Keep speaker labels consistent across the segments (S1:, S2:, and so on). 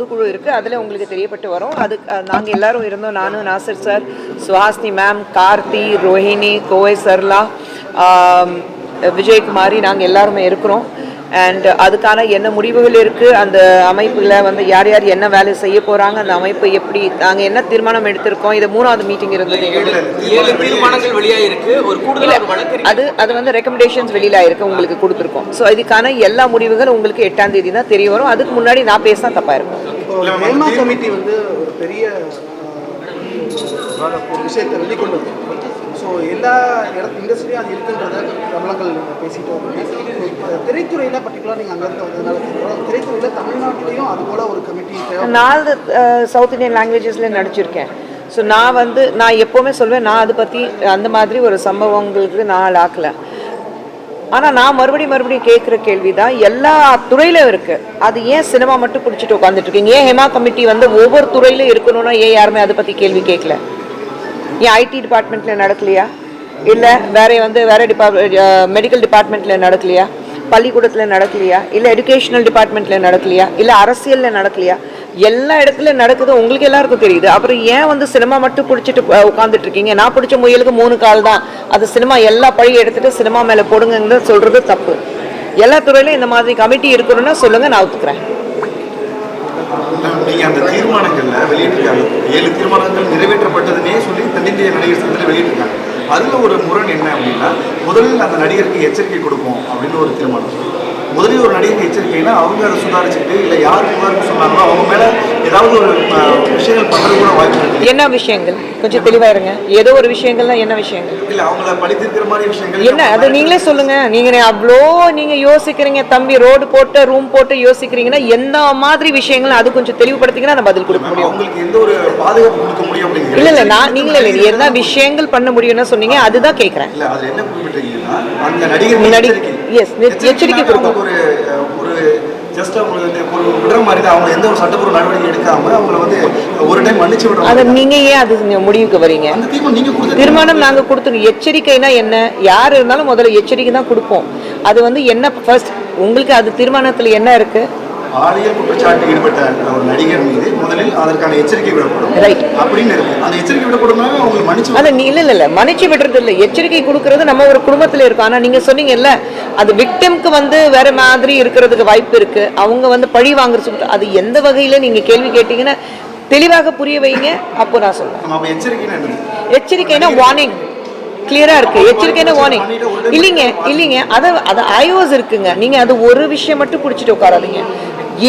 S1: பொதுக்குழு இருக்குது அதில் உங்களுக்கு தெரியப்பட்டு வரும். அது நாங்கள் எல்லாரும் இருந்தோம். நானும் நாசர் சார் சுஹாஸ்னி மேம் கார்த்தி ரோஹிணி கோவை சர்லா விஜயகுமாரி நாங்கள் எல்லாருமே இருக்கிறோம். அண்ட் அதுக்கான என்ன முடிவுகள் இருக்குது அந்த அமைப்பில் வந்து யார் யார் என்ன வேலை செய்ய போகிறாங்க அந்த அமைப்பு எப்படி நாங்கள் என்ன தீர்மானம் எடுத்திருக்கோம்? இது மூணாவது மீட்டிங் இருந்தது. அது அது வந்து ரெக்கமெண்டேஷன்ஸ் வெளியில இருக்கு உங்களுக்கு கொடுத்துருக்கோம். ஸோ இதுக்கான எல்லா முடிவுகள் உங்களுக்கு எட்டாம் தேதி தான் தெரிய வரும். அதுக்கு முன்னாடி நான் பேசினா தப்பா இருக்கும்.
S2: இப்போ ஹேமா கமிட்டி வந்து ஒரு பெரிய விஷயத்தை வெளிக்கொண்டு வரும் ஸோ எல்லா இடத்து இண்டஸ்ட்ரியும் அது இருக்குன்றத பிரபலங்கள் பேசிட்டு இப்போ திரைத்துறையில் பர்டிகுலராக நீங்கள் அங்கே இருந்து வந்ததுனால தெரியும். திரைத்துறையில் தமிழ்நாட்டிலையும் அது போல ஒரு கமிட்டி
S1: நாலு சவுத் இந்தியன் லாங்குவேஜஸ்ல நடிச்சிருக்கேன். ஸோ நான் வந்து நான் எப்போவுமே சொல்வேன் நான் அதை பற்றி அந்த மாதிரி ஒரு சம்பவங்களுக்கு நான் ஆக்கல ஆனால் நான் மறுபடியும் மறுபடியும் கேட்குற கேள்வி தான் எல்லா துறையிலும் இருக்குது அது ஏன் சினிமா மட்டும் பிடிச்சிட்டு உட்காந்துட்டு இருக்கீங்க ஏன் ஹேமா கமிட்டி வந்து ஒவ்வொரு துறையிலும் இருக்கணும்னா ஏன் யாருமே அதை பற்றி கேள்வி கேட்கல ஏன் ஐடி டிபார்ட்மெண்ட்டில் நடக்கலையா? இல்லை வேற வந்து வேற டிபார்ட் மெடிக்கல் டிபார்ட்மெண்ட்டில் நடக்கலையா? பள்ளிக்கூடத்தில் நடக்கலையா? இல்லை எஜுகேஷனல் டிபார்ட்மெண்ட்டில் நடக்கலையா? இல்லை அரசியலில் நடக்கலையா? எல்லா இடத்துலையும் நடக்குது உங்களுக்கு எல்லாருக்கும் தெரியுது. அப்புறம் ஏன் வந்து சினிமா மட்டும் பிடிச்சிட்டு உட்காந்துட்டு இருக்கீங்க நான் பிடிச்ச முயலுக்கு மூணு கால் தான். அது சினிமா எல்லா பழைய எடுத்துட்டு சினிமா மேலே போடுங்கன்னு சொல்கிறது தப்பு. எல்லா துறையிலும் இந்த மாதிரி கமிட்டி இருக்கணும்னா சொல்லுங்கள் நான் ஒத்துக்கிறேன்.
S3: நீங்க அந்த தீர்மானங்கள்ல வெளியிட்டிருக்காங்க. ஏழு தீர்மானங்கள் நிறைவேற்றப்பட்டதுன்னே சொல்லி தென்னிந்திய நடிகர் சங்கத்தில் வெளியிட்டிருக்காங்க. அதில் ஒரு முரண் என்ன அப்படின்னா முதலில் அந்த நடிகருக்கு எச்சரிக்கை கொடுப்போம் அப்படின்னு ஒரு தீர்மானம். முதலில் ஒரு நடிகருக்கு எச்சரிக்கைன்னா அவங்க அதை சுதாரிச்சுக்கிட்டு இல்லை யார் புகார்னு சொன்னாங்களோ அவங்க மேல ஏதாவது ஒரு விஷயங்கள் பண்றது கூட வாய்ப்பு
S1: என்ன விஷயங்கள்? கொஞ்சம் தெளிவா இருங்க. ஏதோ ஒரு விஷயங்கள்னா என்ன விஷயங்கள்?
S3: இல்ல அவங்கள பழித்திருக்கிற மாதிரி விஷயங்கள்
S1: என்ன? அது நீங்களே சொல்லுங்க. நீங்க அவ்வளோ நீங்க யோசிக்கிறீங்க? தம்பி ரோடு போட்டு ரூம் போட்டு யோசிக்கிறீங்கன்னா எந்த மாதிரி விஷயங்கள் அது கொஞ்சம் தெளிவுபடுத்திங்கன்னா நான் பதில் கொடுக்க முடியும்.
S3: அவங்களுக்கு எந்த ஒரு பாதுகாப்பு கொடுக்க முடியும் அப்படிங்கிறது
S1: இல்ல இல்ல நான் நீங்களே இல்லை. என்ன விஷயங்கள் பண்ண முடியும்னு சொன்னீங்க அதுதான் கேட்குறேன்
S3: இல்ல அதுல என்ன குறிப்பிட்டிருக்கீங்கன்னா அந்த நடிகர்
S1: முன்னாடி-
S3: எச்சரிக்கை.
S1: கொடுக்கும்.
S3: அவங்களுக்கு ஒரு அஹ், ஒரு ஜஸ்ட் அவங்களுக்கு ஒரு விடுற மாதிரி தான். அவங்க எந்த ஒரு சட்டப்பூர்வ நடவடிக்கை எடுக்காம அவங்கள வந்து ஒரு டைம் மன்னிச்சு விடுற
S1: அதை. நீங்க ஏன் அது முடிவுக்கு வரீங்க?
S3: அந்த தீர்மானம் நீங்க கொடுத்த
S1: தீர்மானம் நாங்க கொடுத்துருக்கோம். எச்சரிக்கைனா என்ன? யார் இருந்தாலும் முதல்ல எச்சரிக்கை தான் கொடுப்போம். அது வந்து என்ன ஃபர்ஸ்ட் உங்களுக்கு அது தீர்மானத்துல என்ன இருக்கு?
S3: பாலியல் குற்றச்சாட்டு ஈடுபட்ட ஒரு நடிகர் மீது முதலில் அதற்கான எச்சரிக்கை விடப்படும். அப்படின்னு இருக்கு. அந்த எச்சரிக்கை விடப்படும்னா அவங்களுக்கு மன்னிச்சு
S1: அது நீ இல்ல இல்ல இல்ல. மன்னிச்சு விடுறது இல்ல. எச்சரிக்கை கொடுக்கறது நம்ம ஒரு குடும்பத்துல இருக்கோம். ஆனா நீங்க சொன்னீங்கல்ல அது விக்டிம்க்கு வந்து வேற மாதிரி இருக்கிறதுக்கு வாய்ப்பு இருக்கு. அவங்க வந்து பழி வாங்குற சொல்லிட்டு அது எந்த வகையில நீங்க கேள்வி கேட்டீங்கன்னா தெளிவாக புரிய வைங்க. அப்போ நான் சொல்றேன்.
S3: எச்சரிக்கைன்னா
S1: வார்னிங் கிளியரா இருக்கு. எச்சரிக்கைனா வார்னிங் இல்லைங்க இல்லைங்க. அது அது ஐஓஸ் இருக்குங்க. நீங்க அது ஒரு விஷயம் மட்டும் பிடிச்சிட்டு உட்காராதீங்க.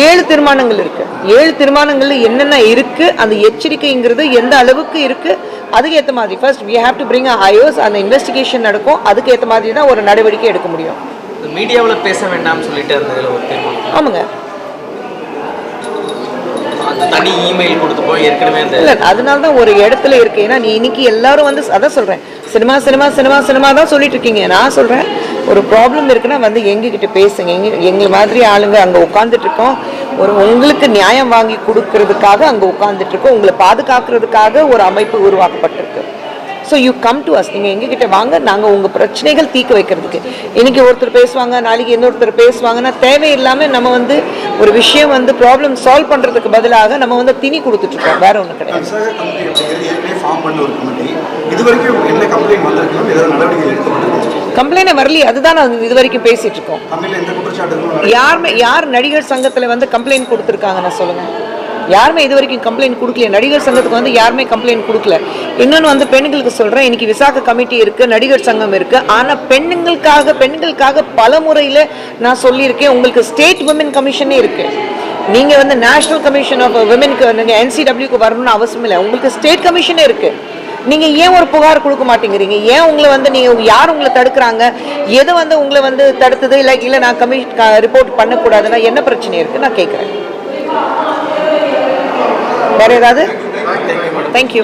S1: ஏழு தீர்மானங்கள் இருக்கு. ஏழு தீர்மானங்கள்ல என்னென்ன இருக்கு அந்த எச்சரிக்கைங்கிறது எந்த அளவுக்கு இருக்கு அதுக்கு ஏற்ற மாதிரி. First we have to bring a IOs அந்த இன்வெஸ்டிகேஷன் நடக்கும். அதுக்கு ஏற்ற மாதிரி தான் ஒரு நடவடிக்கை எடுக்க முடியும்.
S4: மீடியாவில் பேச வேண்டாம்னு சொல்லிட்டு அந்த இதுல ஒரு தீர்மானம்
S1: ஆமாங்க.
S4: தனி இமெயில் கொடுத்து போய் ஏற்கனவே
S1: இல்ல அதனால தான் ஒரு இடத்துல இருக்கு. ஏன்னா நீ இன்னைக்கு எல்லாரும் வந்து அதான் சொல்றேன். சினிமா சினிமா சினிமா சினிமா தான் சொல்லிட்டு இருக்கீங்க. நான் சொல்றேன். ஒரு ப்ராப்ளம் இருக்குன்னா வந்து எங்ககிட்ட பேசுங்க. எங்க எங்களை மாதிரி ஆளுங்க அங்கே உட்காந்துட்டு இருக்கோம் ஒரு உங்களுக்கு நியாயம் வாங்கி கொடுக்கறதுக்காக அங்கே உட்காந்துட்டு இருக்கோம் உங்களை பாதுகாக்கிறதுக்காக ஒரு அமைப்பு உருவாக்கப்பட்டிருக்கு. So you come to us நீங்கள் எங்ககிட்ட வாங்க நாங்கள் உங்கள் பிரச்சனைகள் தீர்க்க வைக்கிறதுக்கு. இன்னைக்கு ஒருத்தர் பேசுவாங்க நாளைக்கு இன்னொருத்தர் பேசுவாங்கன்னா தேவையில்லாமல் நம்ம வந்து ஒரு விஷயம் வந்து ப்ராப்ளம் சால்வ் பண்ணுறதுக்கு பதிலாக நம்ம வந்து திணி கொடுத்துட்ருக்கோம். வேற ஒன்றும் கிடையாது.
S3: இது வரைக்கும் என்ன கம்ப்ளைண்ட் வந்திருக்கணும் ஏதாவது நடவடிக்கை எடுக்கப்பட்டிருக்கு
S1: கம்ப்ளைண்ட் வரலையே அதுதான் நான் இது வரைக்கும் பேசிட்டு இருக்கோம். யாருமே யார் நடிகர் சங்கத்தில் வந்து கம்ப்ளைண்ட் கொடுத்துருக்காங்கன்னு சொல்லுங்க. யாருமே இது வரைக்கும் கம்ப்ளைண்ட் கொடுக்கல நடிகர் சங்கத்துக்கு வந்து யாருமே கம்ப்ளைண்ட் கொடுக்கல. இன்னொன்று வந்து பெண்களுக்கு சொல்கிறேன் இன்னைக்கு விசாக கமிட்டி இருக்குது நடிகர் சங்கம் இருக்குது ஆனால் பெண்களுக்காக பெண்களுக்காக பல முறையில் நான் சொல்லியிருக்கேன் உங்களுக்கு ஸ்டேட் உமன் கமிஷனே இருக்குது நீங்கள் வந்து நேஷனல் கமிஷன் ஆஃப் விமென்க்கு நீங்கள் என்சிடபிள்யூக்கு வரணும்னு அவசியம் இல்லை. உங்களுக்கு ஸ்டேட் கமிஷனே இருக்குது நீங்கள் ஏன் ஒரு புகார் கொடுக்க மாட்டேங்கிறீங்க ஏன் உங்களை வந்து நீங்கள் யார் உங்களை தடுக்கிறாங்க எது வந்து உங்களை வந்து தடுத்தது இல்லை இல்லை நான் கமி ரிப்போர்ட் பண்ணக்கூடாதுன்னா என்ன பிரச்சனை இருக்குது நான் கேட்குறேன் வேற ஏதாவது தேங்க்யூ